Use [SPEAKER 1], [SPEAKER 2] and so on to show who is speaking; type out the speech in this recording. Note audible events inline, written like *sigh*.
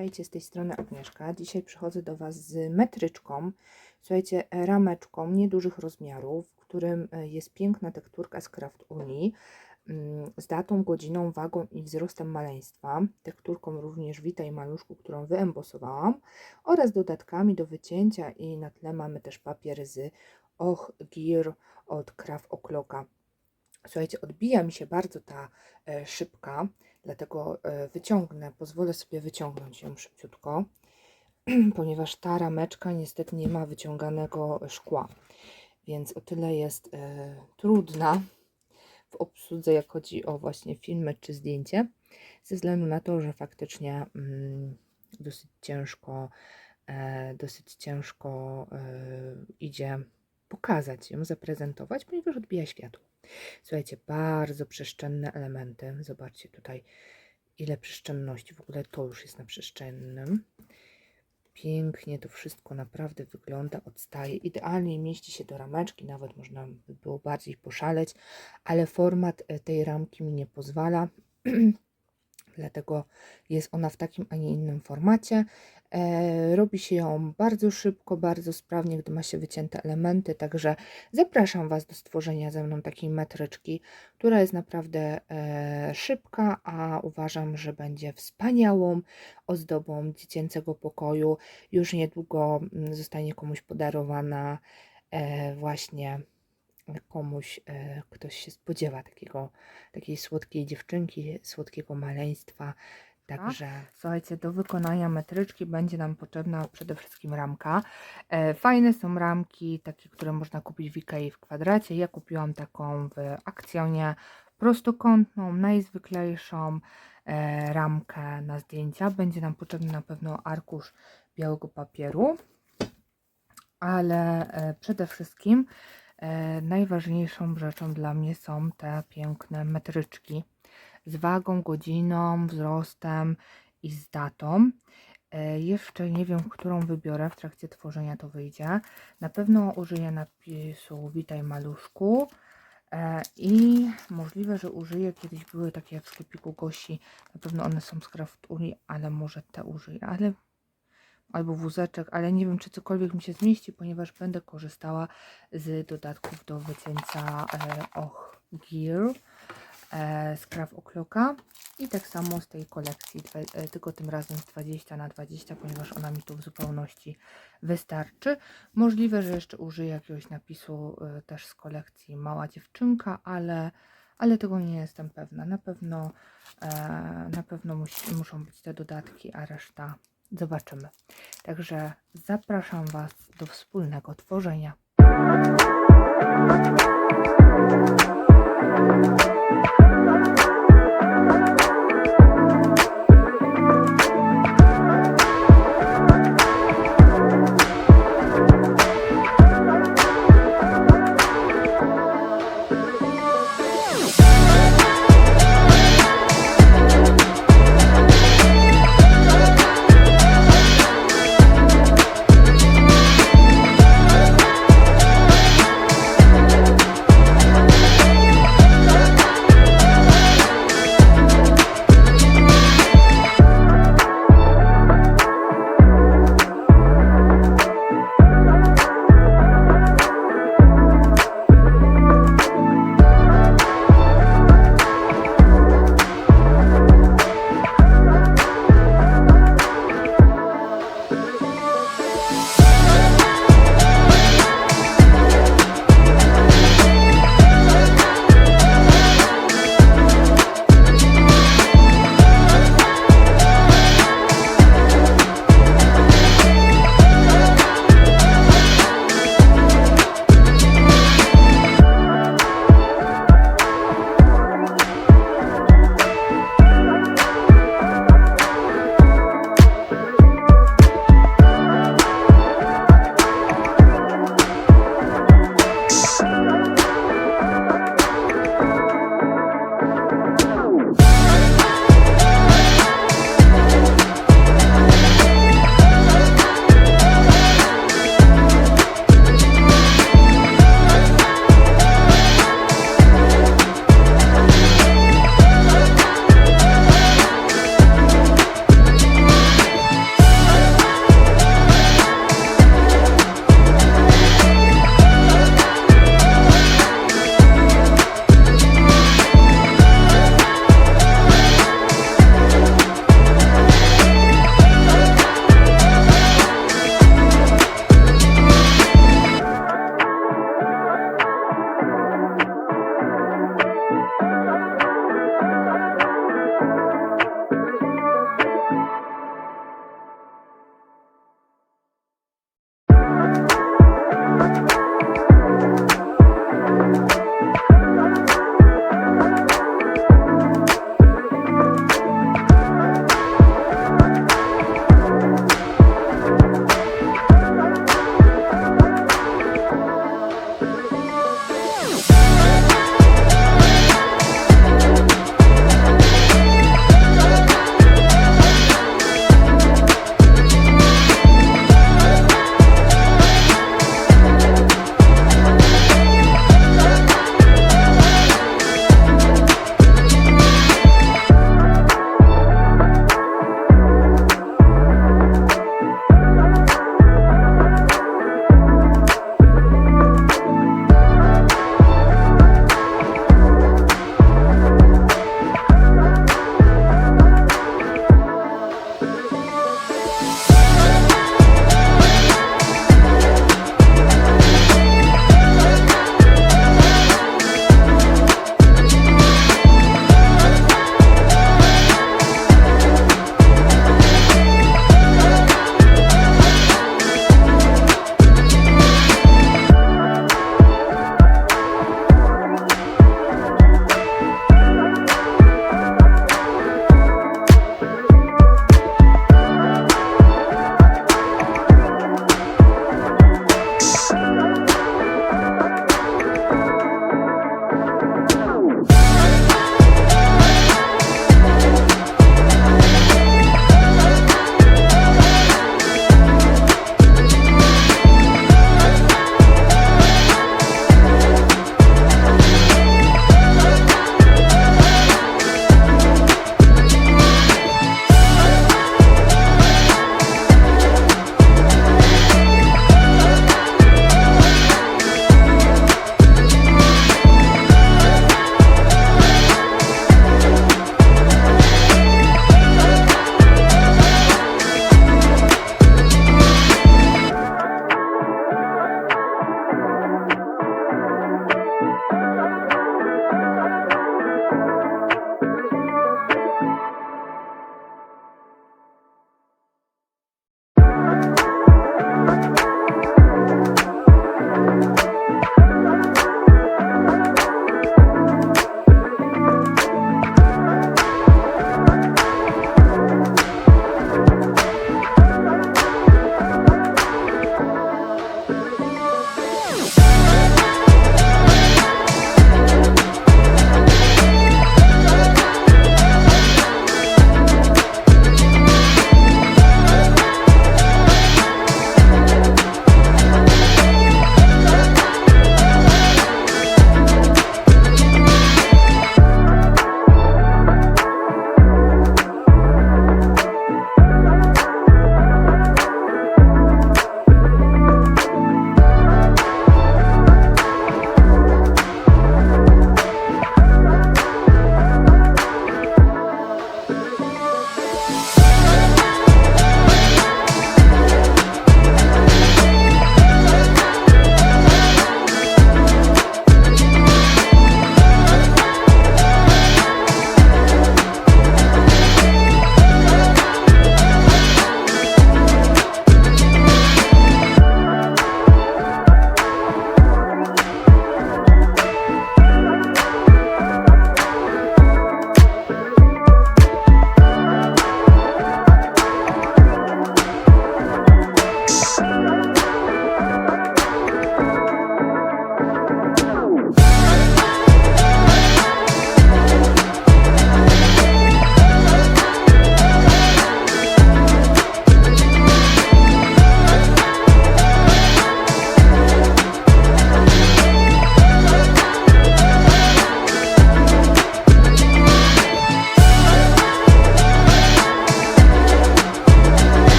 [SPEAKER 1] Witajcie z tej strony Agnieszka. Dzisiaj przychodzę do Was z metryczką, słuchajcie, rameczką niedużych rozmiarów, w którym e, jest piękna tekturka z Craft Unii mm, z datą, godziną, wagą i wzrostem maleństwa. Tekturką również Witaj Maluszku, którą wyembosowałam oraz dodatkami do wycięcia i na tle mamy też papier z Och Gear od Craft O'Clocka. Słuchajcie, odbija mi się bardzo ta e, szybka, dlatego e, wyciągnę, pozwolę sobie wyciągnąć ją szybciutko, *clears throat* ponieważ ta rameczka niestety nie ma wyciąganego szkła, więc o tyle jest e, trudna w obsłudze, jak chodzi o właśnie filmy czy zdjęcie, ze względu na to, że faktycznie mm, dosyć ciężko, e, dosyć ciężko e, idzie pokazać ją, zaprezentować, ponieważ odbija światło. Słuchajcie, bardzo przestrzenne elementy. Zobaczcie tutaj, ile przestrzенności. W ogóle to już jest na przestrzennym. Pięknie to wszystko naprawdę wygląda, odstaje. Idealnie mieści się do rameczki, nawet można by było bardziej poszaleć, ale format e, tej ramki mi nie pozwala. *clears throat* Dlatego jest ona w takim, a nie innym formacie. E, robi się ją bardzo szybko, bardzo sprawnie, gdy ma się wycięte elementy. Także zapraszam Was do stworzenia ze mną takiej metryczki, która jest naprawdę e, szybka, a uważam, że będzie wspaniałą ozdobą dziecięcego pokoju. Już niedługo mm, zostanie komuś podarowana e, właśnie komuś, ktoś się spodziewa takiego, takiej słodkiej dziewczynki, słodkiego maleństwa. Także słuchajcie, do wykonania metryczki będzie nam potrzebna przede wszystkim ramka. E, fajne są ramki, takie, które można kupić w Ikei w kwadracie. Ja kupiłam taką w akcjonie prostokątną, najzwyklejszą e, ramkę na zdjęcia. Będzie nam potrzebny na pewno arkusz białego papieru, ale e, przede wszystkim najważniejszą rzeczą dla mnie są te piękne metryczki z wagą, godziną, wzrostem i z datą. E, Jeszcze nie wiem, którą wybiorę w trakcie tworzenia to wyjdzie. Na pewno użyję napisu Witaj Maluszku. E, I możliwe, że użyję, kiedyś były takie w sklepiku Gosi, na pewno one są z Craft Uni, ale może te użyję, ale albo wózeczek, ale nie wiem, czy cokolwiek mi się zmieści, ponieważ będę korzystała z dodatków do wycięcia e, Och Gear e, z Craft O'Clocka i tak samo z tej kolekcji, e, tylko tym razem z 20 na 20, ponieważ ona mi tu w zupełności wystarczy. Możliwe, że jeszcze użyję jakiegoś napisu e, też z kolekcji Mała Dziewczynka, ale, ale tego nie jestem pewna. Na pewno, na pewno musi, muszą być te dodatki, a reszta zobaczymy. Także zapraszam Was do wspólnego tworzenia.